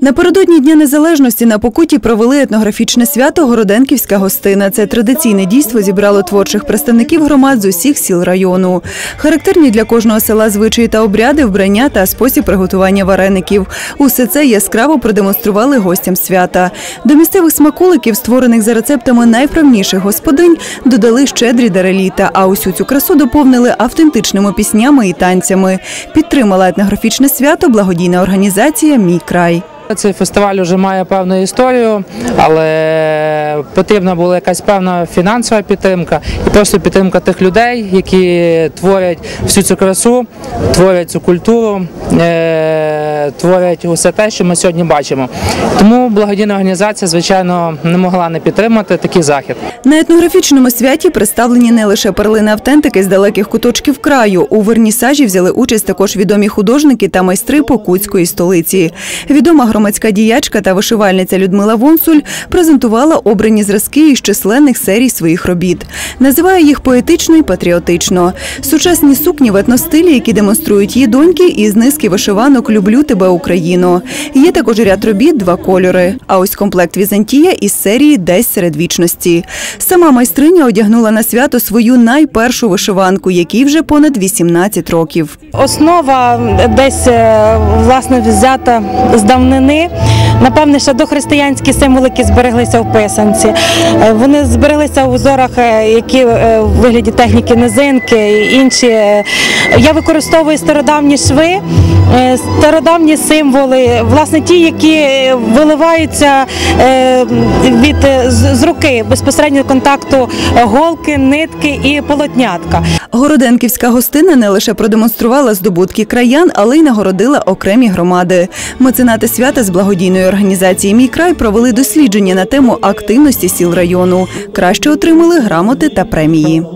Напередодні Дня Незалежності на Покуті провели етнографічне свято Городенківська гостина. Це традиційне дійство зібрало творчих представників громад з усіх сіл району. Характерні для кожного села звичаї та обряди, вбрання та спосіб приготування вареників. Усе це яскраво продемонстрували гостям свята. До місцевих смаколиків, створених за рецептами найправніших господинь, додали щедрі дари літа, а усю цю красу доповнили автентичними піснями і танцями. Підтримала етнографічне свято благодійна організація Мій край. Цей фестиваль вже має певну історію, але потрібна була якась певна фінансова підтримка і просто підтримка тих людей, які творять всю цю красу, творять цю культуру, е, творять усе те, що ми сьогодні бачимо. Тому благодійна організація, звичайно, не могла не підтримати такий захід. На етнографічному святі представлені не лише перлини автентики з далеких куточків краю. У вернісажі взяли участь також відомі художники та майстри Покутської столиці. Відома громадська діячка та вишивальниця Людмила Вонсуль презентувала обрані зразки із численних серій своїх робіт. Називає їх поетично і патріотично. Сучасні сукні в етностилі, які демонструють її доньки, із низки вишиванок Люблю тебе, Україно. Є також ряд робіт два кольори. А ось комплект Візантія із серії Десь серед вічності. Сама майстриня одягнула на свято свою найпершу вишиванку, якій вже понад 18 років. Основа десь е, власне взята з давнини. Напевне, ще дохристиянські символи, які збереглися в писанці. Е, Вони збереглися у узорах, е, які е, в вигляді техніки низинки і інші. Е, Я використовую стародавні шви, е, стародавні символи, власне, ті, які виливаються е, від е, руки безпосередньо контакту е, голки, нитки і полотнятка. Городенківська гостина не лише продемонструвала здобутки краян, але й нагородила окремі громади. Меценати свята з благодійної організації Мій край провели дослідження на тему активності сіл району. Краще отримали грамоти та премії.